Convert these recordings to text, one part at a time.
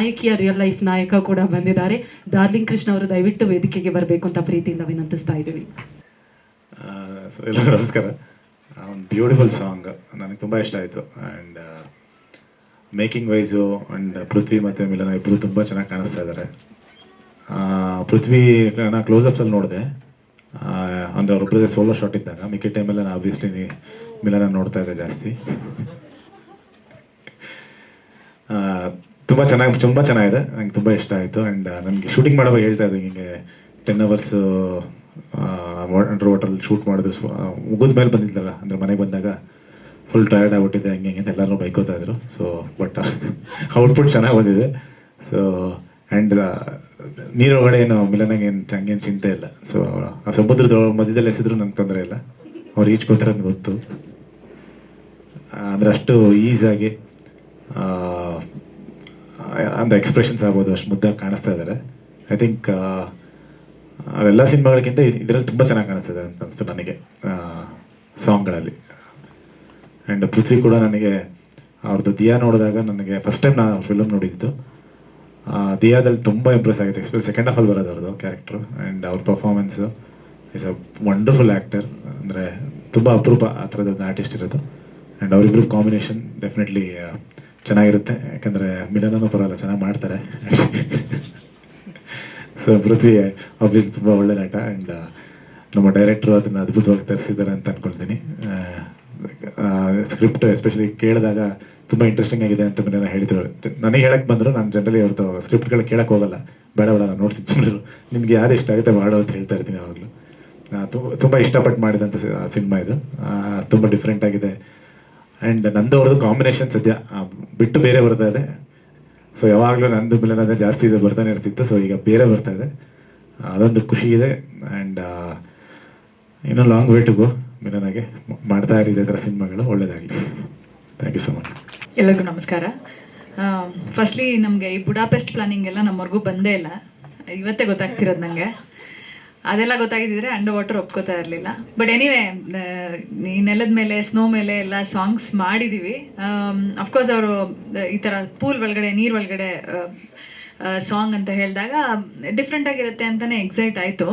ನಾಯಕಿಯ real life ನಾಯಕ ಕೂಡ ಬಂದಿದ್ದಾರೆ. ಡಾರ್ಲಿಂಗ್ ಕೃಷ್ಣ ಅವರು ದಯವಿಟ್ಟು ವೇದಿಕೆಗೆ ಬರಬೇಕು ಅಂತ ಪ್ರೀತಿಯಿಂದ ವಿನಂತಿಸ್ತಾ ಇದ್ದೀವಿ. ಎಲ್ಲರಿಗೂ ನಮಸ್ಕಾರ. ಒಂದು ಬ್ಯೂಟಿಫುಲ್ ಸಾಂಗ್ ನನಗೆ ತುಂಬ ಇಷ್ಟ ಆಯಿತು. And making wise and Prithvi ಮತ್ತು ಮಿಲನ ಇಬ್ಬರು ತುಂಬ ಚೆನ್ನಾಗಿ ಕಾಣಿಸ್ತಾ ಇದ್ದಾರೆ ಪೃಥ್ವಿ ನಾನು ಕ್ಲೋಸಪ್ಸಲ್ಲಿ ನೋಡಿದೆ. ಅಂದರೆ ಅವ್ರೊಬ್ಬರದೇ ಸೋಲೋ ಶಾಟ್ ಇದ್ದಾಗ. ಮಿಕ್ಕಿ ಟೈಮಲ್ಲಿ ನಾನು ಆಬ್ವಿಯಸ್ಲಿ ಮಿಲನ ನೋಡ್ತಾ ಇದ್ದೆ ಜಾಸ್ತಿ. ತುಂಬ ಚೆನ್ನಾಗಿ, ತುಂಬ ಚೆನ್ನಾಗಿದೆ. ನಂಗೆ ತುಂಬ ಇಷ್ಟ ಆಯಿತು. ಆ್ಯಂಡ್ ನನಗೆ ಶೂಟಿಂಗ್ ಮಾಡುವಾಗ ಹೇಳ್ತಾ ಇದ್ದೀನಿ ಹಿಂಗೆ ಟೆನ್ ಅವರ್ಸು ಅಂಡರ್ ವಾಟರಲ್ಲಿ ಶೂಟ್ ಮಾಡಿದ್ರು ಮುಗಿದ ಮೇಲೆ ಬಂದಿದ್ದಲ್ಲ ಅಂದರೆ ಮನೆಗೆ ಬಂದಾಗ ಫುಲ್ ಟಯರ್ಡ್ ಆಗಿಬಿಟ್ಟಿದೆ ಹಂಗೆ, ಹಿಂಗೆ ಎಲ್ಲರೂ ಬೈಕೋತಾ ಇದ್ರು. ಸೊ ಬಟ್ ಔಟ್ಪುಟ್ ಚೆನ್ನಾಗಿ ಬಂದಿದೆ. ಸೊ ಆ್ಯಂಡ್ ನೀರೊಳಗಡೆ ಏನು, ಮಿಲನಾಗೆ ಏನು, ಹಂಗೇನು ಚಿಂತೆ ಇಲ್ಲ. ಸೊ ಆ ಸಮುದ್ರದ ಮಧ್ಯದಲ್ಲಿ ಎಸೆದ್ರು, ನಂಗೆ ತೊಂದರೆ ಇಲ್ಲ. ಅವ್ರು ಈಜ್ಕೋತಾರೆ ಅಂತ ಗೊತ್ತು. ಅಂದರೆ ಅಷ್ಟು ಈಸಿಯಾಗಿ ಅಂತ ಎಕ್ಸ್ಪ್ರೆಷನ್ಸ್ ಆಗ್ಬೋದು, ಅಷ್ಟು ಮುದ್ದಾಗಿ ಕಾಣಿಸ್ತಾ ಇದ್ದಾರೆ ಐ ಥಿಂಕ್ ಅವೆಲ್ಲ ಸಿನಿಮಾಗಳಿಗಿಂತ ಇದರಲ್ಲಿ ತುಂಬ ಚೆನ್ನಾಗಿ ಕಾಣಿಸ್ತಾ ಇದೆ ಅಂತ ಅನಿಸ್ತು ನನಗೆ ಸಾಂಗ್ಗಳಲ್ಲಿ. ಆ್ಯಂಡ್ ಪೃಥ್ವಿ ಕೂಡ ನನಗೆ ಅವ್ರದ್ದು ದಿಯಾ ನೋಡಿದಾಗ ನನಗೆ ಫಸ್ಟ್ ಟೈಮ್ ನಾನು ಫಿಲಮ್ ನೋಡಿದ್ದು. ದಿಯಾದಲ್ಲಿ ತುಂಬ ಇಂಪ್ರೆಸ್ ಆಗಿತ್ತು. ಎಕ್ಸ್ಪೆಷಲಿ ಸೆಕೆಂಡ್ ಅಲ್ಲಿ ಬರೋದು ಅವ್ರದ್ದು ಕ್ಯಾರೆಕ್ಟ್ರು ಆ್ಯಂಡ್ ಅವ್ರ performance is a wonderful actor ಅಂದರೆ ತುಂಬ ಅಪರೂಪ ಆ ಥರದ್ದು ಆರ್ಟಿಸ್ಟ್ ಇರೋದು. ಆ್ಯಂಡ್ ಅವರಿಬ್ಬರು ಕಾಂಬಿನೇಷನ್ ಡೆಫಿನೆಟ್ಲಿ ಚೆನ್ನಾಗಿರುತ್ತೆ. ಯಾಕಂದರೆ ಮಿಲನೂ ಪರವಾಗಿಲ್ಲ, ಚೆನ್ನಾಗಿ ಮಾಡ್ತಾರೆ. ಸೊ ಪೃಥ್ವಿ ಆಬ್ವಿಯಸ್ಲಿ ತುಂಬ ಒಳ್ಳೆ ನಟ ಆ್ಯಂಡ್ ನಮ್ಮ ಡೈರೆಕ್ಟ್ರು ಅದನ್ನು ಅದ್ಭುತವಾಗಿ ತರಿಸಿದ್ದಾರೆ ಅಂತ ಅನ್ಕೊಳ್ತೀನಿ. ಸ್ಕ್ರಿಪ್ಟ್ ಎಸ್ಪೆಷಲಿ ಕೇಳಿದಾಗ ತುಂಬ ಇಂಟ್ರೆಸ್ಟಿಂಗ್ ಆಗಿದೆ ಅಂತ ಮಿಲನ ಹೇಳಿದ್ರು. ನನಗೆ ಹೇಳಕ್ಕೆ ಬಂದರು, ನಾನು ಜನರಲಿ ಅವ್ರದ್ದು ಸ್ಕ್ರಿಪ್ಟ್ಗಳು ಕೇಳಕ್ಕೆ ಹೋಗಲ್ಲ. ಬೇಡ ಬೇಡ, ನಾನು ನೋಡ್ತೀನಿ ಸುಮ್ಮನೆ ನಿಮ್ಗೆ ಯಾವ್ದು ಇಷ್ಟ ಆಗುತ್ತೆ ಮಾಡು ಅಂತ ಹೇಳ್ತಾ ಇರ್ತೀನಿ ಯಾವಾಗಲೂ. ತುಂಬ ಇಷ್ಟಪಟ್ಟು ಮಾಡಿದಂಥ ಸಿನಿಮಾ ಇದು. ತುಂಬ ಡಿಫ್ರೆಂಟ್ ಆಗಿದೆ. ಆ್ಯಂಡ್ ನಂದು ಅವ್ರದ್ದು ಕಾಂಬಿನೇಷನ್ ಸದ್ಯ ಬಿಟ್ಟು ಬೇರೆ ಬರ್ತಾ ಇದೆ. ಸೊ ಯಾವಾಗಲೂ ನಂದು ಮಿಲನದ ಜಾಸ್ತಿ ಇದು ಬರ್ತಾನೆ ಇರ್ತಿತ್ತು. ಸೊ ಈಗ ಬೇರೆ ಬರ್ತಾ ಇದೆ. ಅದೊಂದು ಖುಷಿ ಇದೆ. ಆ್ಯಂಡ್ ಇನ್ನೂ ಲಾಂಗ್ ವೇ ಟು ಗೋ ಮಿಲನಾಗೆ. ಮಾಡ್ತಾ ಇರಿದ ಥರ ಸಿನಿಮಾಗಳು. ಒಳ್ಳೇದಾಗಲಿ. ಥ್ಯಾಂಕ್ ಯು ಸೊ ಮಚ್ ಎಲ್ಲರಿಗೂ ನಮಸ್ಕಾರ. ಫಸ್ಟ್ಲಿ ನಮಗೆ ಈ ಬುಡಾಪೆಸ್ಟ್ ಪ್ಲಾನಿಂಗ್ ಎಲ್ಲ ನಮ್ಮವರೆಗೂ ಬಂದೇ ಇಲ್ಲ. ಇವತ್ತೇ ಗೊತ್ತಾಗ್ತಿರೋದು ನನಗೆ ಅದೆಲ್ಲ ಗೊತ್ತಾಗಿದ್ದಿದ್ರೆ ಅಂಡರ್ ವಾಟರ್ ಒಪ್ಕೋತಾ ಇರಲಿಲ್ಲ. ಬಟ್ ಎನಿವೆ ಈ ನೆಲದ ಮೇಲೆ ಸ್ನೋ ಮೇಲೆ ಎಲ್ಲ ಸಾಂಗ್ಸ್ ಮಾಡಿದ್ದೀವಿ ಅಫ್ಕೋರ್ಸ್ ಅವರು ಈ ಥರ ಪೂಲ್ ಒಳಗಡೆ, ನೀರು ಒಳಗಡೆ ಸಾಂಗ್ ಅಂತ ಹೇಳಿದಾಗ ಡಿಫ್ರೆಂಟ್ ಆಗಿರುತ್ತೆ ಅಂತಲೇ ಎಕ್ಸೈಟ್ ಆಯಿತು.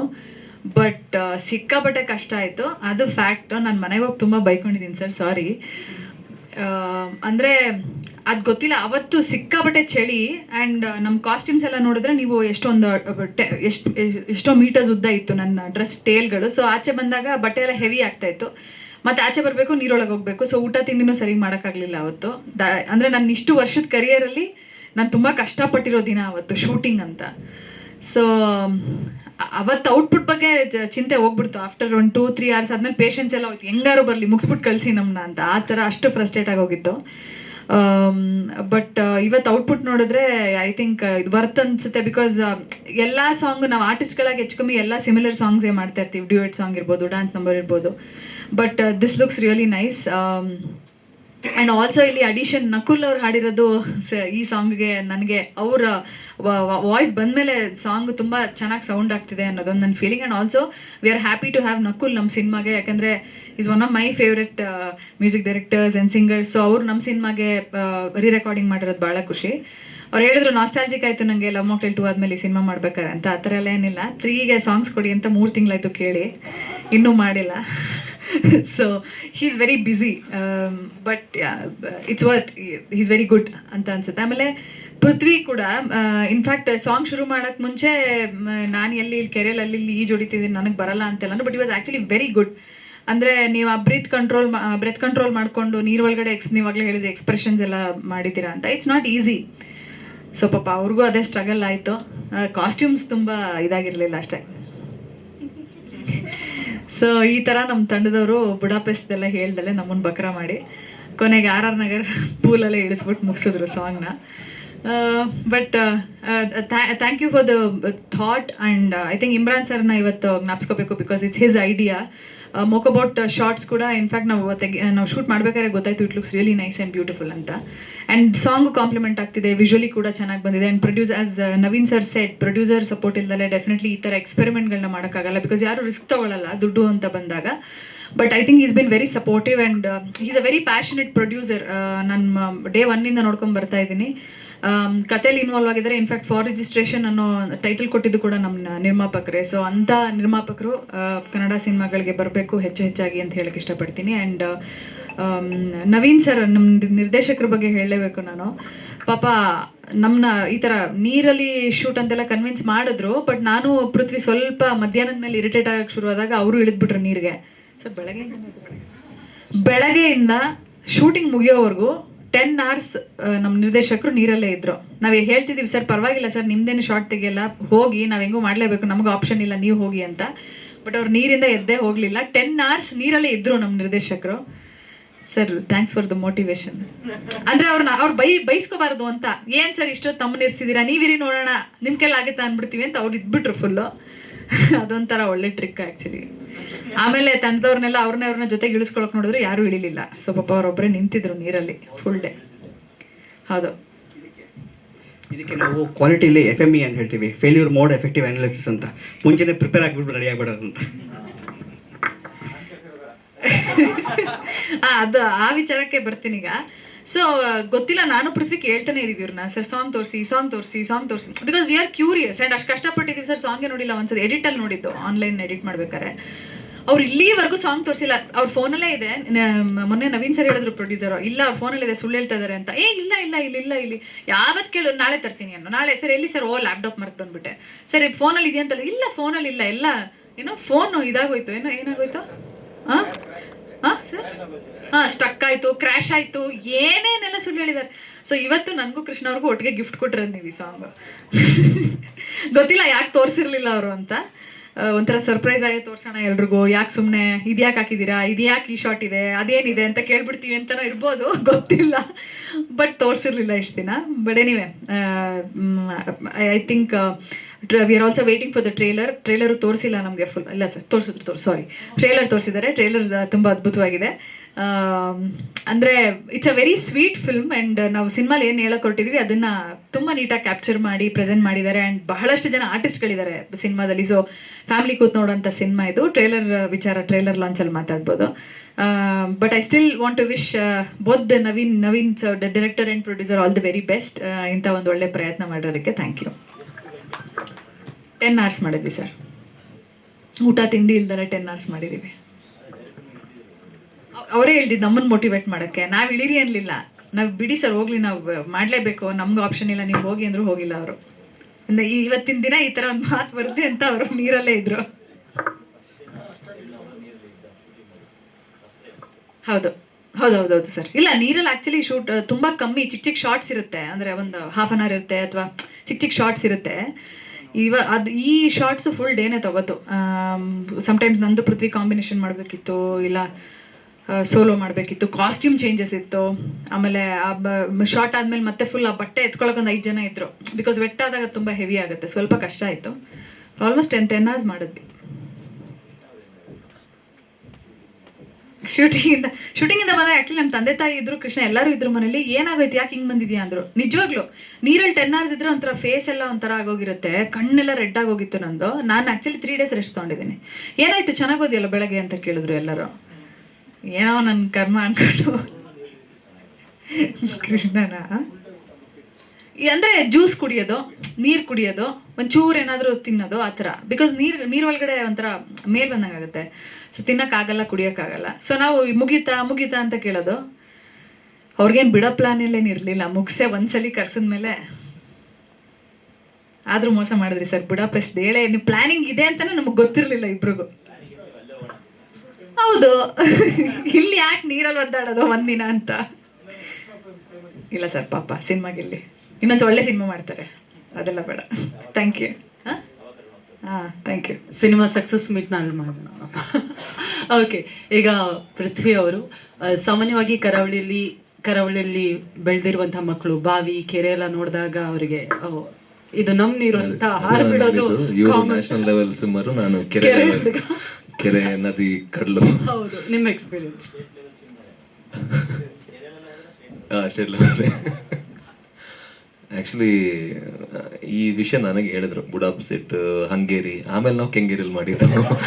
ಬಟ್ ಸಿಕ್ಕಾಪಟ್ಟೆ ಕಷ್ಟ ಆಯಿತು. ಅದು ಫ್ಯಾಕ್ಟ್ ನಾನು ಮನೆಗೆ ಹೋಗಿ ತುಂಬ ಬೈಕೊಂಡಿದ್ದೀನಿ ಸರ್ ಸಾರಿ ಅಂದರೆ ಅದು ಗೊತ್ತಿಲ್ಲ, ಅವತ್ತು ಸಿಕ್ಕಾಪಟ್ಟೆ ಚಳಿ ಆ್ಯಂಡ್ ನಮ್ಮ ಕಾಸ್ಟ್ಯೂಮ್ಸ್ ಎಲ್ಲ ನೋಡಿದ್ರೆ ನೀವು ಎಷ್ಟೊಂದು ಎಷ್ಟು ಮೀಟರ್ಸ್ ಉದ್ದ ಇತ್ತು ನನ್ನ ಡ್ರೆಸ್ ಟೇಲ್ಗಳು ಸೊ ಆಚೆ ಬಂದಾಗ ಬಟ್ಟೆ ಎಲ್ಲ ಹೆವಿ ಆಗ್ತಾ ಇತ್ತು. ಮತ್ತೆ ಆಚೆ ಬರಬೇಕು, ನೀರೊಳಗೆ ಹೋಗಬೇಕು. ಸೊ ಊಟ ತಿಂಡಿನೂ ಸರಿ ಮಾಡೋಕ್ಕಾಗಲಿಲ್ಲ ಅವತ್ತು. ದ, ಅಂದರೆ ನನ್ನ ಇಷ್ಟು ವರ್ಷದ ಕರಿಯರಲ್ಲಿ ನಾನು ತುಂಬ ಕಷ್ಟಪಟ್ಟಿರೋ ದಿನ ಅವತ್ತು ಶೂಟಿಂಗ್ ಅಂತ. ಸೊ ಅವತ್ತು ಔಟ್ಪುಟ್ ಬಗ್ಗೆ ಚಿಂತೆ ಹೋಗ್ಬಿಡ್ತು. ಆಫ್ಟರ್ ಒಂದು ಟೂ ತ್ರೀ ಅವರ್ಸ್ ಆದ್ಮೇಲೆ ಪೇಷನ್ಸ್ ಎಲ್ಲ ಹೋಯ್ತು. ಹೆಂಗಾರು ಬರಲಿ ಮುಗಿಸ್ಬಿಟ್ಟು ಕಳಿಸಿ ನಮ್ಮನ್ನ ಅಂತ. ಆ ಥರ ಅಷ್ಟು ಫ್ರಸ್ಟ್ರೇಟ್ ಹೋಗಿತ್ತು ಬಟ್ ಇವತ್ತು ಔಟ್ಪುಟ್ ನೋಡಿದ್ರೆ ಐ ಥಿಂಕ್ ಇದು ವರ್ತ್ ಅನ್ಸುತ್ತೆ ಬಿಕಾಸ್ ಎಲ್ಲ ಸಾಂಗ್ ನಾವು ಆರ್ಟಿಸ್ಟ್ಗಳಾಗಿ ಹೆಚ್ಚು ಕಮ್ಮಿ ಎಲ್ಲ ಸಿಮಿಲರ್ ಸಾಂಗ್ಸೇ ಮಾಡ್ತಾ ಇರ್ತೀವಿ. ಡ್ಯೂಯೆಟ್ ಸಾಂಗ್ ಇರ್ಬೋದು ಡ್ಯಾನ್ಸ್ ನಂಬರ್ ಇರ್ಬೋದು. But this looks really nice and also ಇಲ್ಲಿ ಅಡಿಷನ್ ನಕುಲ್ ಅವ್ರು ಹಾಡಿರೋದು ಈ ಸಾಂಗ್ಗೆ ನನಗೆ ಅವರ ವಾಯ್ಸ್ ಬಂದಮೇಲೆ ಸಾಂಗ್ ತುಂಬ ಚೆನ್ನಾಗಿ ಸೌಂಡ್ ಆಗ್ತಿದೆ ಅನ್ನೋದೊಂದು ನನ್ನ feeling and also we are happy to have Nakul ನಮ್ಮ ಸಿನಿಮಾಗೆ, ಯಾಕಂದರೆ is one of my favourite music directors and singers so ಅವ್ರು ನಮ್ಮ ಸಿನಿಮಾಗೆ ರೀ ರೆಕಾರ್ಡಿಂಗ್ ಮಾಡಿರೋದು ಭಾಳ ಖುಷಿ. ಅವ್ರು ಹೇಳಿದ್ರು ನಾಸ್ಟಾಲ್ಜಿಕ್ ಆಯಿತು ನನಗೆ ಲವ್ ಮಾಕ್ಟೆಲ್ ಟು ಆದಮೇಲೆ ಈ ಸಿನಿಮಾ ಮಾಡ್ಬೇಕಾರೆ ಅಂತ. ಆ ಥರ ಎಲ್ಲ ಏನಿಲ್ಲ. ತ್ರೀಗೆ ಸಾಂಗ್ಸ್ ಕೊಡಿ ಅಂತ ಮೂರು ತಿಂಗಳಾಯ್ತು ಕೇಳಿ. ಇನ್ನೂ ಮಾಡಿಲ್ಲ. So he's very busy but it's worth is very good ಅಂತ ಅನ್ಸುತ್ತೆ. ಆಮೇಲೆ ಪೃಥ್ವಿ ಕೂಡ ಇನ್ಫ್ಯಾಕ್ಟ್ ಸಾಂಗ್ ಶುರು ಮಾಡೋಕ್ಕೆ ಮುಂಚೆ ನಾನು ಎಲ್ಲಿ ಕೆರೆಯಲ್ಲಿ ಅಲ್ಲಿ ಇಲ್ಲಿ ಈಜು ಹೊಡಿತಿದ್ದೀನಿ ನನಗೆ ಬರಲ್ಲ ಅಂತೆಲ್ಲ but I was actually very good ಅಂದರೆ ನೀವು ಆ ಬ್ರೀತ್ ಕಂಟ್ರೋಲ್ ಬ್ರೆತ್ ಕಂಟ್ರೋಲ್ ಮಾಡಿಕೊಂಡು, ನೀರು ಒಳಗಡೆ ಎಕ್ಸ್ ನೀವಾಗಲೇ ಹೇಳಿದ್ರೆ ಎಕ್ಸ್ಪ್ರೆಷನ್ಸ್ ಎಲ್ಲ ಮಾಡಿದ್ದೀರಾ ಅಂತ ಇಟ್ಸ್ ನಾಟ್ ಈಸಿ ಸೊ ಪಾಪ ಅವ್ರಿಗೂ ಅದೇ ಸ್ಟ್ರಗಲ್ ಆಯಿತು. ಕಾಸ್ಟ್ಯೂಮ್ಸ್ ತುಂಬ ಇದಾಗಿರಲಿಲ್ಲ ಅಷ್ಟೇ. ಸೊ ಈ ಥರ ನಮ್ಮ ತಂಡದವರು ಬುಡಾಪೆಸ್ದೆಲ್ಲ ಹೇಳ್ದಲ್ಲೇ ನಮ್ಮನ್ನು ಬಕ್ರ ಮಾಡಿ. ಕೊನೆಗೆ ಆರ್ ಆರ್ ನಗರ್ ಪೂಲಲ್ಲೇ ಇಳಿಸ್ಬಿಟ್ಟು ಮುಗಿಸಿದ್ರು ಸಾಂಗ್ನ but thank you for the thought and I think Imran ಸರ್ನ ಇವತ್ತು ಜ್ಞಾಪಿಸ್ಕೋಬೇಕು ಬಿಕಾಸ್ ಇಟ್ಸ್ ಹಿಸ್ ಐಡಿಯಾ ಮೊಕಬೌಟ್ ಶಾರ್ಟ್ಸ್ ಕೂಡ ಇನ್ಫ್ಯಾಕ್ಟ್ ನಾವು ತೆಗೆ ನಾವು ಶೂಟ್ ಮಾಡ್ಬೇಕಾದ್ರೆ ಗೊತ್ತಾಯ್ತು it looks really nice and beautiful ಅಂತ. ಆ್ಯಂಡ್ ಸಾಂಗು ಕಾಂಪ್ಲಿಮೆಂಟ್ ಆಗ್ತಿದೆ ವಿಜುವಲಿ ಕೂಡ ಚೆನ್ನಾಗಿ ಬಂದಿದೆ. And produce as Naveen sir set producer support ಇಲ್ದಲೆ definitely ಈ ಥರ ಎಕ್ಸ್ಪೆರಿಮೆಂಟ್ಗಳನ್ನ ಮಾಡೋಕ್ಕಾಗಲ್ಲ. ಬಿಕಾಸ್ ಯಾರು ರಿಸ್ಕ್ ತೊಗೊಳ್ಳಲ್ಲ ದುಡ್ಡು ಅಂತ ಬಂದಾಗ. But I think is been very supportive and is a very passionate producer ನಾನು ಡೇ ಒನ್ನಿಂದ ನೋಡ್ಕೊಂಡು ಬರ್ತಾ ಇದ್ದೀನಿ. ಕಥೆಯಲ್ಲಿ ಇನ್ವಾಲ್ವ್ ಆಗಿದ್ದಾರೆ. ಇನ್ಫ್ಯಾಕ್ಟ್ ಫಾರ್ ರಿಜಿಸ್ಟ್ರೇಷನ್ ಅನ್ನೋ ಟೈಟಲ್ ಕೊಟ್ಟಿದ್ದು ಕೂಡ ನಮ್ಮ ನಿರ್ಮಾಪಕರೇ. ಸೊ ಅಂಥ ನಿರ್ಮಾಪಕರು ಕನ್ನಡ ಸಿನಿಮಾಗಳಿಗೆ ಬರಬೇಕು ಹೆಚ್ಚು ಹೆಚ್ಚಾಗಿ ಅಂತ ಹೇಳಕ್ಕೆ ಇಷ್ಟಪಡ್ತೀನಿ. ಆ್ಯಂಡ್ ನವೀನ್ ಸರ್ ನಮ್ಮ ನಿರ್ದೇಶಕರ ಬಗ್ಗೆ ಹೇಳಲೇಬೇಕು ನಾನು. ಪಾಪ ನಮ್ಮನ್ನ ಈ ಥರ ನೀರಲ್ಲಿ ಶೂಟ್ ಅಂತೆಲ್ಲ ಕನ್ವಿನ್ಸ್ ಮಾಡಿದ್ರು ಬಟ್ ನಾನು ಪೃಥ್ವಿ ಸ್ವಲ್ಪ ಮಧ್ಯಾಹ್ನದ ಮೇಲೆ ಇರಿಟೇಟ್ ಆಗಕ್ಕೆ ಶುರುವಾದಾಗ ಅವರು ಇಳಿದ್ಬಿಟ್ರು ನೀರಿಗೆ. ಸರ್ ಬೆಳಗ್ಗೆಯಿಂದ ಬೆಳಗ್ಗೆಯಿಂದ ಶೂಟಿಂಗ್ ಮುಗಿಯೋವರೆಗೂ ಟೆನ್ ಅವರ್ಸ್ ನಮ್ಮ ನಿರ್ದೇಶಕರು ನೀರಲ್ಲೇ ಇದ್ರು. ನಾವು ಹೇಳ್ತಿದ್ದೀವಿ ಸರ್, ಪರವಾಗಿಲ್ಲ ಸರ್, ನಿಮ್ದೇನು ಶಾರ್ಟ್ ತೆಗೆಯಲ್ಲ, ಹೋಗಿ, ನಾವು ಹೆಂಗೂ ಮಾಡಲೇಬೇಕು, ನಮಗೆ ಆಪ್ಷನ್ ಇಲ್ಲ, ನೀವು ಹೋಗಿ ಅಂತ. ಬಟ್ ಅವ್ರು ನೀರಿಂದ ಎದ್ದೇ ಹೋಗಲಿಲ್ಲ. ಟೆನ್ ಅವರ್ಸ್ ನೀರಲ್ಲೇ ಇದ್ರು ನಮ್ಮ ನಿರ್ದೇಶಕರು. Sir thanks for the motivation ಅಂದ್ರೆ ಅವ್ರನ್ನ ಅವ್ರು ಬೈ, ಬೈಸ್ಕೋಬಾರ್ದು ಅಂತ. ಏನ್ ಸರ್, ಇಷ್ಟೊತ್ತು ತಮ್ಮನ್ನ ನೀವು ನೀವಿರಿ ನೋಡೋಣ ನಿಮ್ಮ ಆಗುತ್ತೆ ಅಂದ್ಬಿಡ್ತೀವಿ ಅಂತ ಅವ್ರು ಇದ್ಬಿಟ್ರು ಫುಲ್ಲು ಅದೊಂಥರ ಒಳ್ಳೆ ಟ್ರಿಕ್ ಆ್ಯಕ್ಚುಲಿ ಆಮೇಲೆ ತಂಡದವ್ರನ್ನೆಲ್ಲ ಅವ್ರನ್ನೇ ಅವ್ರನ್ನ ಜೊತೆಗೆ ಇಳಿಸ್ಕೊಳಕ್ ನೋಡಿದ್ರು ಯಾರೂ ಇಳಿಲಿಲ್ಲ. ಸೊ ಪಾಪ ಅವರೊಬ್ಬರೇ ನಿಂತಿದ್ರು ನೀರಲ್ಲಿ ಫುಲ್ ಡೇ ಹೌದು. ಇದಕ್ಕೆ ನಾವು ಕ್ವಾಲಿಟಿಲಿ ಎಫ್ ಎಂ ಇ ಅಂತ ಹೇಳ್ತೀವಿ. ಫೇಲ್ಯೂರ್ ಮೋಡ್ ಎಫೆಕ್ಟಿವ್ ಅನಾಲಿಸಿಸ್ ಅಂತ. ಮುಂಚೆನೆ ಪ್ರಿಪೇರ್ ಆಗಿಬಿಟ್ಟು ರೆಡಿ ಆಗ್ಬಿಡೋದು ಅಂತ. ಆ, ಅದು ಆ ವಿಚಾರಕ್ಕೆ ಬರ್ತೀನಿ ಈಗ. ಸೊ ಗೊತ್ತಿಲ್ಲ ನಾನು ಪೃಥ್ವಿ ಕೇಳ್ತಾನೆ ಇದೀವಿ ಇವ್ರನ್ನ. ಸರ್ ಸಾಂಗ್ ತೋರಿಸಿ ಸಾಂಗ್ ತೋರಿಸಿ ಸಾಂಗ್ ತೋರಿಸಿ. Because we are curious and ಅಷ್ಟು ಕಷ್ಟಪಟ್ಟಿದ್ದೀವಿ ಸರ್ ಸಾಂಗೇ ನೋಡಿಲ್ಲ ಒಂದ್ಸತಿ. ಎಡಿಟಲ್ಲಿ ನೋಡಿದ್ದು ಆನ್ಲೈನ್ ಎಡಿಟ್ ಮಾಡ್ಬೇಕಾರೆ ಅವ್ರು ಇಲ್ಲಿವರೆಗೂ ಸಾಂಗ್ ತೋರಿಸಿಲ್ಲ. ಅವ್ರ ಫೋನಲ್ಲೇ ಇದೆ. ಮೊನ್ನೆ ನವೀನ್ ಸರ್ ಹೇಳಿದ್ರು ಪ್ರೊಡ್ಯೂಸರ್ ಇಲ್ಲ, ಅವ್ರ ಫೋನಲ್ಲಿ ಇದೆ, ಸುಳ್ಳು ಹೇಳ್ತಾ ಇದಾರೆ ಅಂತ. ಏ, ಇಲ್ಲ ಇಲ್ಲ, ಇಲ್ಲಿ ಇಲ್ಲ, ಇಲ್ಲಿ ಯಾವತ್ತು ಕೇಳಿದ್ರು ನಾಳೆ ತರ್ತೀನಿ ಅನ್ನೋ ನಾಳೆ, ಸರ್, ಎಲ್ಲಿ ಸರ್? ಓ ಲ್ಯಾಪ್ಟಾಪ್ ಮರ್ತು ಬಂದ್ಬಿಟ್ಟೆ. ಸರ್ ಇದು ಫೋನಲ್ಲಿ ಇದೆ ಅಂತಲ್ಲ, ಇಲ್ಲ ಫೋನಲ್ಲಿ ಇಲ್ಲ, ಎಲ್ಲ, ಏನೋ ಫೋನು ಇದಾಗೋಯ್ತು, ಏನೋ, ಏನಾಗೋಯ್ತು? ಹಾಂ ಹಾಂ ಸರ್? ಹಾಂ ಸ್ಟಕ್ ಆಯಿತು ಕ್ರ್ಯಾಶ್ ಆಯಿತು, ಏನೇನೆಲ್ಲ ಸುಳ್ಳು ಹೇಳಿದ್ದಾರೆ ಸೊ ಇವತ್ತು ನನಗೂ ಕೃಷ್ಣ ಅವ್ರಿಗೂ ಒಟ್ಟಿಗೆ ಗಿಫ್ಟ್ ಕೊಟ್ಟಿರೋದು ನೀವು ಈ ಸಾಂಗ್ ಗೊತ್ತಿಲ್ಲ, ಯಾಕೆ ತೋರಿಸಿರ್ಲಿಲ್ಲ ಅವರು ಅಂತ. ಒಂಥರ ಸರ್ಪ್ರೈಸ್ ಆಗಿ ತೋರ್ಸೋಣ ಎಲ್ರಿಗೂ. ಯಾಕೆ ಸುಮ್ಮನೆ ಇದ್ಯಾಕೆ ಹಾಕಿದ್ದೀರಾ ಇದ್ಯಾಕೆ ಈ ಶಾರ್ಟ್ ಇದೆ? ಅದೇನಿದೆ ಅಂತ ಕೇಳ್ಬಿಡ್ತೀವಿ ಅಂತನೋ ಇರ್ಬೋದು, ಗೊತ್ತಿಲ್ಲ. ಬಟ್ ತೋರಿಸಿರ್ಲಿಲ್ಲ ಇಷ್ಟು ದಿನ. But anyway I think we are also waiting for the trailer trailer ತೋರಿಸಿಲ್ಲ ನಮಗೆ ಫುಲ್ ಇಲ್ಲ ಸರ್ ತೋರಿಸಿದ್ರು ತೋರಿಸ್ ಸಾರಿ ಟ್ರೇಲರ್ ತೋರಿಸಿದ್ದಾರೆ. ಟ್ರೇಲರ್ ತುಂಬ ಅದ್ಭುತವಾಗಿದೆ. ಅಂದ್ರೆ it's a very sweet film and ನಾವು ಸಿನಿಮಾಲಿ ಏನು ಹೇಳಕ್ ಹೊರಟಿದ್ವಿ ಅದನ್ನ ತುಂಬ ನೀಟಾಗಿ ಕ್ಯಾಪ್ಚರ್ ಮಾಡಿ ಪ್ರೆಸೆಂಟ್ ಮಾಡಿದ್ದಾರೆ ಆ್ಯಂಡ್ ಬಹಳಷ್ಟು ಜನ ಆರ್ಟಿಸ್ಟ್ಗಳಿದ್ದಾರೆ ಸಿನಿಮಾದಲ್ಲಿ ಸೊ ಫ್ಯಾಮಿಲಿ ಕೂತ್ ನೋಡೋಂಥ ಸಿನಿಮಾ ಇದು. ಟ್ರೇಲರ್ ವಿಚಾರ ಟ್ರೇಲರ್ ಲಾಂಚಲ್ಲಿ ಮಾತಾಡ್ಬೋದು. But I still want to wish both Naveen Naveen Naveen director and producer all the very best ಇಂಥ ಒಂದು ಒಳ್ಳೆ ಪ್ರಯತ್ನ ಮಾಡಿರೋದಕ್ಕೆ ಥ್ಯಾಂಕ್ ಯು ಟೆನ್ ಅವರ್ಸ್ ಮಾಡಿದ್ವಿ ಸರ್ ಊಟ, ತಿಂಡಿ ಇಲ್ದಲೆ ಟೆನ್ ಅವರ್ಸ್ ಮಾಡಿದ್ದೀವಿ ಅವರೇ ಹೇಳ್ದಿದ್ದು ನಮ್ಮನ್ನು ಮೋಟಿವೇಟ್ ಮಾಡೋಕ್ಕೆ. ನಾವು ಇಳಿರಿ ಅನ್ಲಿಲ್ಲ. ನಾವು ಬಿಡಿ ಸರ್, ಹೋಗ್ಲಿ, ನಾವು ಮಾಡಲೇಬೇಕು. ನಮ್ಗೆ ಆಪ್ಷನ್ ಇಲ್ಲ, ನೀವು ಹೋಗಿ ಅಂದ್ರು ಹೋಗಿಲ್ಲ ಅವರು. ಇವತ್ತಿನ ದಿನ ಈ ಥರ ಒಂದು ಮಾತು ಬರುತ್ತೆ ಅಂತ ಅವರು ನೀರಲ್ಲೇ ಇದ್ರು. ಹೌದು. ಹೌದು ಹೌದು ಹೌದು ಸರ್. ಇಲ್ಲ, ನೀರಲ್ಲಿ ಆ್ಯಕ್ಚುಲಿ ಶೂಟ್ ತುಂಬ ಕಮ್ಮಿ ಚಿಕ್ಕ ಚಿಕ್ಕ ಶಾರ್ಟ್ಸ್ ಇರುತ್ತೆ. ಅಂದರೆ ಒಂದು ಹಾಫ್ ಅನ್ ಅವರ್ ಇರುತ್ತೆ ಅಥವಾ ಚಿಕ್ಕ ಚಿಕ್ಕ ಶಾರ್ಟ್ಸ್ ಇರುತ್ತೆ. ಇವ, ಅದು ಈ ಶಾರ್ಟ್ಸು ಫುಲ್ ಡೇನೇ ತಗೋತು. ಸಮ್ಟೈಮ್ಸ್ ನಂದು ಪೃಥ್ವಿ ಕಾಂಬಿನೇಷನ್ ಮಾಡಬೇಕಿತ್ತು. ಇಲ್ಲ ಸೋಲೋ ಮಾಡಬೇಕಿತ್ತು. ಕಾಸ್ಟ್ಯೂಮ್ ಚೇಂಜಸ್ ಇತ್ತು. ಆಮೇಲೆ ಆ ಶಾರ್ಟ್ ಆದಮೇಲೆ ಮತ್ತೆ ಫುಲ್ ಆ ಬಟ್ಟೆ ಎತ್ಕೊಳ್ಳೋಕೆ ಒಂದು ಐದು ಜನ ಇದ್ರು. ಬಿಕಾಸ್ ವೆಟ್ ಆದಾಗ ತುಂಬ ಹೆವಿ ಆಗುತ್ತೆ. ಸ್ವಲ್ಪ ಕಷ್ಟ ಆಯಿತು. ಆಲ್ಮೋಸ್ಟ್ ಟೆನ್ ಟೆನ್ ಅವರ್ಸ್ ಮಾಡಿದ್ವಿ. ಶೂಟಿಂಗಿಂದ ಶೂಟಿಂಗಿಂದ ಬಂದಾಗ ಆ್ಯಕ್ಚುಲಿ ನಮ್ಮ ತಂದೆ ತಾಯಿ ಇದ್ರು, ಕೃಷ್ಣ ಎಲ್ಲರೂ ಇದ್ರು ಮನೇಲಿ. ಏನಾಗೋಯ್ತು? ಯಾಕೆ ಹಿಂಗೆ ಬಂದಿದ್ಯಾ ಅಂದ್ರು. ನಿಜವಾಗ್ಲೂ, ನೀರಲ್ಲಿ ಟೆನ್ ಅವರ್ಸ್ ಇದ್ರೆ ಒಂಥರ ಫೇಸ್ ಎಲ್ಲ ಒಂಥರ ಆಗೋಗಿರುತ್ತೆ. ಕಣ್ಣೆಲ್ಲ ರೆಡ್ ಆಗೋಗಿತ್ತು ನಂದು. ನಾನು ಆ್ಯಕ್ಚುಲಿ ತ್ರೀ ಡೇಸ್ ರೆಸ್ಟ್ ತೊಗೊಂಡಿದ್ದೀನಿ. ಏನಾಯ್ತು? ಚೆನ್ನಾಗಿ ಓದಿಯಲ್ಲ ಬೆಳಗ್ಗೆ ಅಂತ ಕೇಳಿದ್ರು ಎಲ್ಲರೂ. ಏನೋ ನನ್ನ ಕರ್ಮ ಅನ್ಕೊಂಡು. ಕೃಷ್ಣನ ಅಂದರೆ ಜ್ಯೂಸ್ ಕುಡಿಯೋದು, ನೀರು ಕುಡಿಯೋದು, ಒಂಚೂರು ಏನಾದರೂ ತಿನ್ನೋದು, ಆ ಥರ. ಬಿಕಾಸ್ ನೀರು ನೀರು ಒಳಗಡೆ ಒಂಥರ ಮೇಲ್ ಬಂದಂಗಾಗುತ್ತೆ ಸೊ ತಿನ್ನೋಕ್ಕಾಗಲ್ಲ ಕುಡಿಯೋಕ್ಕಾಗಲ್ಲ ಸೊ ನಾವು ಮುಗೀತಾ ಮುಗೀತಾ ಅಂತ ಕೇಳೋದು, ಅವ್ರಿಗೇನು ಬಿಡೋ ಪ್ಲಾನ್ ಎಲ್ಲೇನು ಇರಲಿಲ್ಲ. ಮುಗಿಸೆ ಒಂದ್ಸಲಿ ಕರ್ಸಿದ್ಮೇಲೆ, ಆದರೂ ಮೋಸ ಮಾಡಿದ್ರಿ ಸರ್. ಬುಡಾಪೆಸ್ಟ್ ಹೇಳೇ, ನೀವು ಪ್ಲಾನಿಂಗ್ ಇದೆ ಅಂತಲೇ ನಮಗೆ ಗೊತ್ತಿರಲಿಲ್ಲ ಇಬ್ರಿಗೂ. ಹೌದು. ಇಲ್ಲಿ ಯಾಕೆ ನೀರಲ್ಲಿ ಒದ್ದಾಡೋದು ಒಂದಿನ ಅಂತ? ಇಲ್ಲ ಸರ್ ಪಾಪ ಸಿನಿಮಾಗಿಲ್ಲಿ ಇನ್ನೊಂದು ಒಳ್ಳೆ ಸಿನಿಮಾ ಮಾಡ್ತಾರೆ. ಅದೆಲ್ಲ ಬೇಡ. ಥ್ಯಾಂಕ್ ಯು ಹಾಂ? Thank you cinema success meet ನಾನು ಮಾಡೋಣ. ಓಕೆ ಈಗ ಪೃಥ್ವಿ ಅವರು ಸಾಮಾನ್ಯವಾಗಿ ಕರಾವಳಿಯಲ್ಲಿ ಕರಾವಳಿಯಲ್ಲಿ ಬೆಳೆದಿರುವಂತಹ ಮಕ್ಕಳು ಬಾವಿ ಕೆರೆ ಎಲ್ಲ ನೋಡಿದಾಗ ಅವರಿಗೆ ಓ, ಇದು ನಮ್ ನೀರು ಅಂತ ಹಾರ್ ಬಿಡೋದು. ನ್ಯಾಷನಲ್ ಲೆವೆಲ್ ಸ್ವಿಮ್ಮರು ನಾನು ಕೆರೆ ಕೆರೆ ನದಿ ಕಡಲು. ಹೌದು ನಿಮ್ಮ ಎಕ್ಸ್ಪೀರಿಯನ್ಸ್ ಸ್ಟೇಟ್ ಲೆವೆಲ್ ಆಕ್ಚುಲಿ ಈ ವಿಷಯ ನನಗೆ ಹೇಳಿದ್ರು ಬುಡಾಪ್ ಸೆಟ್ ಹಂಗೇರಿ ಆಮೇಲೆ ನಾವು ಕೆಂಗೇರಿಯಲ್ಲಿ ಮಾಡಿದ್ದು.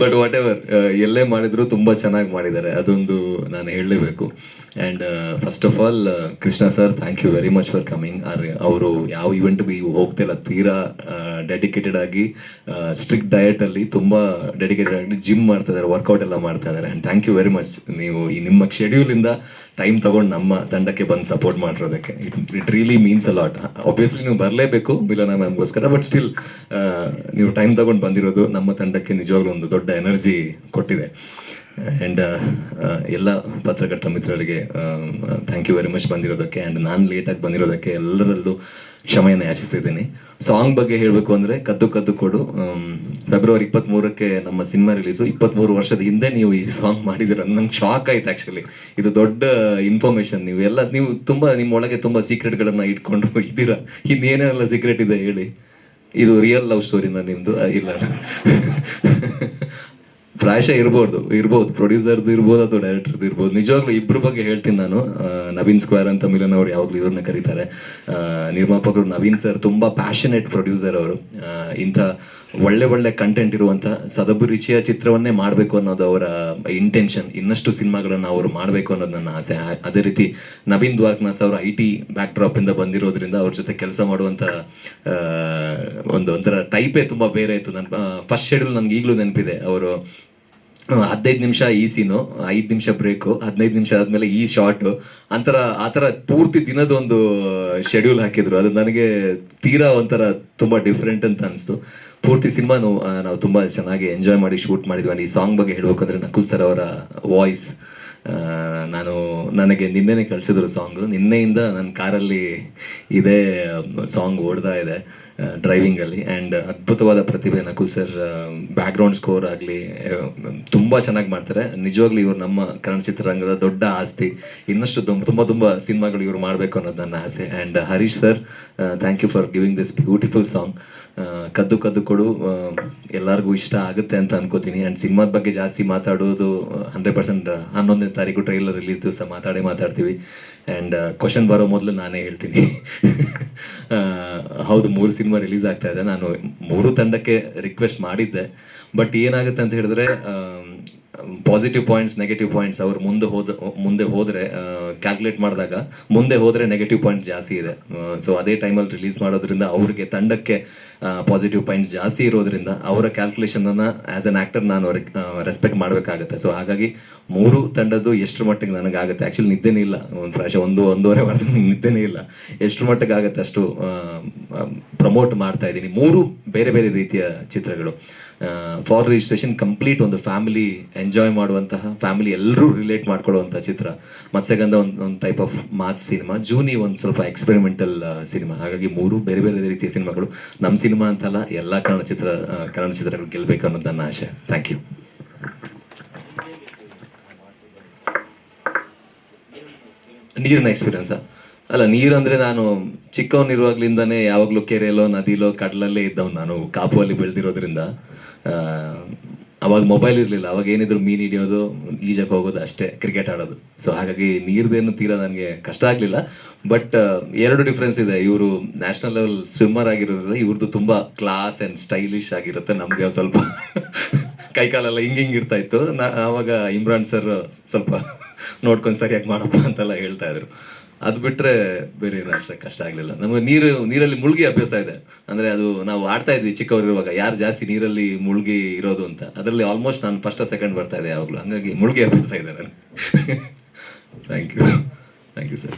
ಬಟ್ ವಾಟ್ ಎವರ್ ಎಲ್ಲೇ ಮಾಡಿದ್ರು ತುಂಬಾ ಚೆನ್ನಾಗಿ ಮಾಡಿದ್ದಾರೆ. ಅದೊಂದು ನಾನು ಹೇಳಲೇಬೇಕು. And first of all Krishna sir thank you very much for coming ಅವರು ಯಾವ ಇವೆಂಟ್ಗೂ ಹೋಗ್ತಿಲ್ಲ ತೀರಾ ಡೆಡಿಕೇಟೆಡ್ ಆಗಿ ಸ್ಟ್ರಿಕ್ಟ್ ಡಯಟ್ ಅಲ್ಲಿ ತುಂಬಾ ಡೆಡಿಕೇಟೆಡ್ ಆಗಿ ಜಿಮ್ ಮಾಡ್ತಾ ಇದ್ದಾರೆ ವರ್ಕೌಟ್ ಎಲ್ಲ ಮಾಡ್ತಾ ಇದ್ದಾರೆ and thank you very much ನೀವು ಈ ನಿಮ್ಮ ಶೆಡ್ಯೂಲ್ ಇಂದ ಟೈಮ್ ತಗೊಂಡು ನಮ್ಮ ತಂಡಕ್ಕೆ ಬಂದು support ಮಾಡಿರೋದಕ್ಕೆ. It it really means a lot obviously ನೀವು ಬರಲೇಬೇಕು ಮಿಲನ ಮ್ಯಾಮ್ಗೋಸ್ಕರ ಬಟ್ ಸ್ಟಿಲ್ ನೀವು ಟೈಮ್ ತಗೊಂಡು ಬಂದಿರೋದು ನಮ್ಮ ತಂಡಕ್ಕೆ ನಿಜವಾಗ್ಲೂ ಒಂದು ದೊಡ್ಡ ಎನರ್ಜಿ ಕೊಟ್ಟಿದೆ. ಆ್ಯಂಡ್ ಎಲ್ಲ ಪತ್ರಕರ್ತ ಮಿತ್ರರಿಗೆ ಥ್ಯಾಂಕ್ ಯು ವೆರಿ ಮಚ್ ಬಂದಿರೋದಕ್ಕೆ. ಆ್ಯಂಡ್ ನಾನು ಲೇಟಾಗಿ ಬಂದಿರೋದಕ್ಕೆ ಎಲ್ಲರಲ್ಲೂ ಕ್ಷಮೆಯನ್ನು ಯಾಚಿಸ್ತಿದ್ದೀನಿ. ಸಾಂಗ್ ಬಗ್ಗೆ ಹೇಳಬೇಕು ಅಂದರೆ ಕದ್ದು ಕದ್ದು ಕೊಡು. ಫೆಬ್ರವರಿ ಇಪ್ಪತ್ತ್ಮೂರಕ್ಕೆ ನಮ್ಮ ಸಿನಿಮಾ ರಿಲೀಸು ಇಪ್ಪತ್ತ್ಮೂರು ವರ್ಷದ ಹಿಂದೆ ನೀವು ಈ ಸಾಂಗ್ ಮಾಡಿದಿರ ನಂಗೆ ಶಾಕ್ ಆಯ್ತು ಆ್ಯಕ್ಚುಲಿ ಇದು ದೊಡ್ಡ ಇನ್ಫಾರ್ಮೇಶನ್ ನೀವು. ಎಲ್ಲ ನೀವು ತುಂಬ ನಿಮ್ಮ ಒಳಗೆ ತುಂಬ ಸೀಕ್ರೆಟ್ಗಳನ್ನು ಇಟ್ಕೊಂಡು ಇದ್ದೀರಾ ಇನ್ನೇನೆಲ್ಲ ಸೀಕ್ರೆಟ್ ಇದೆ ಹೇಳಿ. ಇದು ರಿಯಲ್ ಲವ್ ಸ್ಟೋರಿನ ನಿಮ್ಮದು ಇಲ್ಲ. ಪ್ರಾಯಶಃ ಇರ್ಬೋದು ಇರ್ಬೋದು ಪ್ರೊಡ್ಯೂಸರ್ದು ಇರ್ಬೋದು ಅಥವಾ ಡೈರೆಕ್ಟರ್ದು ಇರ್ಬೋದು. ನಿಜವಾಗ್ಲೂ ಇಬ್ರು ಬಗ್ಗೆ ಹೇಳ್ತೀನಿ ನಾನು. ನವೀನ್ ಸ್ಕ್ವೇರ್ ಅಂತ ಮಿಲನ್ ಅವ್ರು ಯಾವಾಗಲೂ ಇವ್ರನ್ನ ಕರೀತಾರೆ. ನಿರ್ಮಾಪಕರು ನವೀನ್ ಸರ್ ತುಂಬ ಪ್ಯಾಷನೇಟ್ ಪ್ರೊಡ್ಯೂಸರ್ ಅವರು. ಇಂಥ ಒಳ್ಳೆ ಒಳ್ಳೆ ಕಂಟೆಂಟ್ ಇರುವಂಥ ಸದಭಿರುಚಿಯ ಚಿತ್ರವನ್ನೇ ಮಾಡಬೇಕು ಅನ್ನೋದು ಅವರ ಇಂಟೆನ್ಷನ್ ಇನ್ನಷ್ಟು ಸಿನಿಮಾಗಳನ್ನು ಅವರು ಮಾಡಬೇಕು ಅನ್ನೋದು ನನ್ನ ಆಸೆ. ಅದೇ ರೀತಿ ನವೀನ್ ದ್ವಾರ್ಕ್ನಾಸ್ ಅವರು ಐ ಟಿ ಬ್ಯಾಕ್ ಡ್ರಾಪಿಂದ ಬಂದಿರೋದ್ರಿಂದ ಅವ್ರ ಜೊತೆ ಕೆಲಸ ಮಾಡುವಂತ ಒಂದು ಒಂಥರ ಟೈಪೇ ತುಂಬ ಬೇರೆ ಇತ್ತು. ನನ್ನ ಫಸ್ಟ್ ಶೆಡ್ಯೂಲ್ ನನಗೆ ಈಗಲೂ ನೆನಪಿದೆ. ಅವರು ಹದಿನೈದು ನಿಮಿಷ ಈ ಸೀನು ಐದು ನಿಮಿಷ ಬ್ರೇಕು ಹದಿನೈದು ನಿಮಿಷ ಆದಮೇಲೆ ಈ ಶಾರ್ಟು ಅಂತರ ಆ ಥರ ಪೂರ್ತಿ ದಿನದೊಂದು ಶೆಡ್ಯೂಲ್ ಹಾಕಿದ್ರು. ಅದು ನನಗೆ ತೀರಾ ಒಂಥರ ತುಂಬ ಡಿಫ್ರೆಂಟ್ ಅಂತ ಅನಿಸ್ತು. ಪೂರ್ತಿ ಸಿನಿಮಾನು ನಾವು ತುಂಬಾ ಚೆನ್ನಾಗಿ ಎಂಜಾಯ್ ಮಾಡಿ ಶೂಟ್ ಮಾಡಿದ್ವಿ. ಅಂಡ್ ಈ ಸಾಂಗ್ ಬಗ್ಗೆ ಹೇಳ್ಬೇಕಂದ್ರೆ ನಕುಲ್ ಸರ್ ಅವರ ವಾಯ್ಸ್ ನಾನು, ನನಗೆ ನಿನ್ನೆನೆ ಕಳಿಸಿದ್ರು ಸಾಂಗ್ ನಿನ್ನೆಯಿಂದ ನನ್ನ ಕಾರಲ್ಲಿ ಇದೇ ಸಾಂಗ್ ಓಡ್ತಾ ಇದೆ. ಡ್ರೈವಿಂಗಲ್ಲಿ ಆ್ಯಂಡ್ ಅದ್ಭುತವಾದ ಪ್ರತಿಭೆ ನಕುಲ್ ಸರ್ ಬ್ಯಾಕ್ಗ್ರೌಂಡ್ ಸ್ಕೋರ್ ಆಗಲಿ ತುಂಬ ಚೆನ್ನಾಗಿ ಮಾಡ್ತಾರೆ. ನಿಜವಾಗ್ಲೂ ಇವರು ನಮ್ಮ ಕನ್ನಡ ಚಿತ್ರರಂಗದ ದೊಡ್ಡ ಆಸ್ತಿ. ಇನ್ನಷ್ಟು ತುಂಬ ತುಂಬ ಸಿನಿಮಾಗಳು ಇವರು ಮಾಡಬೇಕು ಅನ್ನೋದು ನನ್ನ ಆಸೆ. And Harish sir thank you for giving this beautiful song ಕದ್ದು ಕದ್ದು ಕೊಡು ಎಲ್ಲರಿಗೂ ಇಷ್ಟ ಆಗುತ್ತೆ ಅಂತ ಅನ್ಕೋತೀನಿ. ಆ್ಯಂಡ್ ಸಿನಿಮಾದ ಬಗ್ಗೆ ಜಾಸ್ತಿ ಮಾತಾಡೋದು ಹಂಡ್ರೆಡ್ ಪರ್ಸೆಂಟ್ ಹನ್ನೊಂದನೇ ತಾರೀಕು ಟ್ರೈಲರ್ ರಿಲೀಸ್ ದಿವಸ ಮಾತಾಡೇ ಮಾತಾಡ್ತೀವಿ. ಆ್ಯಂಡ್ ಕ್ವಶನ್ ಬರೋ ಮೊದಲು ನಾನೇ ಹೇಳ್ತೀನಿ. ಹೌದು, ಮೂರು ಸಿನಿಮಾ ರಿಲೀಸ್ ಆಗ್ತಾ ಇದೆ. ನಾನು ಮೂರು ತಂಡಕ್ಕೆ ರಿಕ್ವೆಸ್ಟ್ ಮಾಡಿದ್ದೆ. ಬಟ್ ಏನಾಗುತ್ತೆ ಅಂತ ಹೇಳಿದ್ರೆ ಪಾಸಿಟಿವ್ ಪಾಯಿಂಟ್ಸ್ ನೆಗೆಟಿವ್ ಪಾಯಿಂಟ್ಸ್ ಅವ್ರು ಮುಂದೆ ಹೋದ ಮುಂದೆ ಹೋದರೆ ಕ್ಯಾಲ್ಕುಲೇಟ್ ಮಾಡಿದಾಗ ಮುಂದೆ ಹೋದರೆ ನೆಗೆಟಿವ್ ಪಾಯಿಂಟ್ ಜಾಸ್ತಿ ಇದೆ. ಸೊ ಅದೇ ಟೈಮಲ್ಲಿ ರಿಲೀಸ್ ಮಾಡೋದ್ರಿಂದ ಅವ್ರಿಗೆ ತಂಡಕ್ಕೆ ಪಾಸಿಟಿವ್ ಪಾಯಿಂಟ್ಸ್ ಜಾಸ್ತಿ ಇರೋದ್ರಿಂದ ಅವರ ಕ್ಯಾಲ್ಕುಲೇಷನನ್ನು ಆ್ಯಸ್ ಅನ್ ಆ್ಯಕ್ಟರ್ ನಾನು ಅವ್ರಿಗೆ ರೆಸ್ಪೆಕ್ಟ್ ಮಾಡಬೇಕಾಗುತ್ತೆ. ಸೊ ಹಾಗಾಗಿ ಮೂರು ತಂಡದ್ದು ಎಷ್ಟರ ಮಟ್ಟಿಗೆ ನನಗಾಗುತ್ತೆ. ಆ್ಯಕ್ಚುಲಿ ನಿದ್ದೆನೇ ಇಲ್ಲ. ಒಂದು ಪ್ರಾಶ ಒಂದು, ಒಂದೂವರೆ ವಾರದ ನಿದ್ದೆನೇ ಇಲ್ಲ. ಎಷ್ಟರ ಮಟ್ಟಿಗೆ ಆಗುತ್ತೆ ಅಷ್ಟು ಪ್ರಮೋಟ್ ಮಾಡ್ತಾ ಇದ್ದೀನಿ. ಮೂರು ಬೇರೆ ಬೇರೆ ರೀತಿಯ ಚಿತ್ರಗಳು. ಫಾರ್ ರಿಜಿಸ್ಟ್ರೇಷನ್ ಕಂಪ್ಲೀಟ್ ಒಂದು ಫ್ಯಾಮಿಲಿ ಎಂಜಾಯ್ ಮಾಡುವಂತಹ ಫ್ಯಾಮಿಲಿ ಎಲ್ಲರೂ ರಿಲೇಟ್ ಮಾಡ್ಕೊಳ್ಳುವಂಥ ಚಿತ್ರ. ಮತ್ಸ್ಯಗಂಧ ಒಂದು ಒಂದು ಟೈಪ್ ಆಫ್ ಮಾತ್ ಸಿನಿಮಾ. ಜೂನಿ ಒಂದು ಸ್ವಲ್ಪ ಎಕ್ಸ್ಪೆರಿಮೆಂಟಲ್ ಸಿನಿಮಾ. ಹಾಗಾಗಿ ಮೂರು ಬೇರೆ ಬೇರೆ ರೀತಿಯ ಸಿನಿಮಾಗಳು. ನಮ್ಮ ಸಿನಿಮಾ ಅಂತಲ್ಲ, ಎಲ್ಲ ಕನ್ನಡ ಚಿತ್ರ ಕನ್ನಡ ಚಿತ್ರಗಳು ಗೆಲ್ಲಬೇಕು ಅನ್ನೋದು ನನ್ನ ಆಶೆ. ಥ್ಯಾಂಕ್ ಯು ನೀರಿನ ಎಕ್ಸ್ಪೀರಿಯನ್ಸಾ ಅಲ್ಲ ನೀರಂದ್ರೆ ನಾನು ಚಿಕ್ಕವನಿರುವಾಗ್ಲಿಂದಾನೇ ಯಾವಾಗಲೂ ಕೆರೆಯಲ್ಲೋ ನದಿಲೋ, ಕಡಲಲ್ಲೇ ಇದ್ದವ್ ನಾನು. ಕಾಪುವಲ್ಲಿ ಬೆಳೆದಿರೋದ್ರಿಂದ. ಅವಾಗ ಮೊಬೈಲ್ ಇರಲಿಲ್ಲ. ಅವಾಗ ಏನಿದ್ರು ಮೀನು ಹಿಡಿಯೋದು ಈಜಕ್ಕೆ ಹೋಗೋದು ಅಷ್ಟೇ ಕ್ರಿಕೆಟ್ ಆಡೋದು. ಸೊ ಹಾಗಾಗಿ ನೀರ್ದೇನು ತೀರಾ ನನಗೆ ಕಷ್ಟ ಆಗಲಿಲ್ಲ. ಬಟ್ ಎರಡು ಡಿಫ್ರೆನ್ಸ್ ಇದೆ. ಇವರು ನ್ಯಾಷನಲ್ ಲೆವೆಲ್ ಸ್ವಿಮ್ಮರ್ ಆಗಿರೋದ್ರಿಂದ ಇವ್ರದ್ದು ತುಂಬ ಕ್ಲಾಸ್ ಆ್ಯಂಡ್ ಸ್ಟೈಲಿಶ್ ಆಗಿರುತ್ತೆ. ನಮಗೆ ಸ್ವಲ್ಪ ಕೈಕಾಲೆಲ್ಲ ಹಿಂಗೆ ಹಿಂಗೆ ಇರ್ತಾ ಇತ್ತು. ನಾ ಆವಾಗ ಇಮ್ರಾನ್ ಸರ್ ಸ್ವಲ್ಪ ನೋಡ್ಕೊಂಡು ಸರಿಯಾಗಿ ಮಾಡಪ್ಪ ಅಂತೆಲ್ಲ ಹೇಳ್ತಾ ಇದ್ರು. ಅದು ಬಿಟ್ರೆ ಬೇರೆ ಏನು ಅಷ್ಟೇ ಕಷ್ಟ ಆಗಲಿಲ್ಲ. ನಮಗೆ ನೀರು, ನೀರಲ್ಲಿ ಮುಳುಗಿ ಅಭ್ಯಾಸ ಇದೆ. ಅಂದರೆ ಅದು ನಾವು ಆಡ್ತಾ ಇದ್ವಿ ಚಿಕ್ಕವರಿರುವಾಗ, ಯಾರು ಜಾಸ್ತಿ ನೀರಲ್ಲಿ ಮುಳುಗಿ ಇರೋದು ಅಂತ. ಅದರಲ್ಲಿ ಆಲ್ಮೋಸ್ಟ್ ನಾನು ಫಸ್ಟ್ ಸೆಕೆಂಡ್ ಬರ್ತಾ ಇದೆ ಯಾವಾಗಲೂ. ಹಂಗಾಗಿ ಮುಳುಗಿ ಅಭ್ಯಾಸ ಇದೆ ನಾನು thank you thank you sir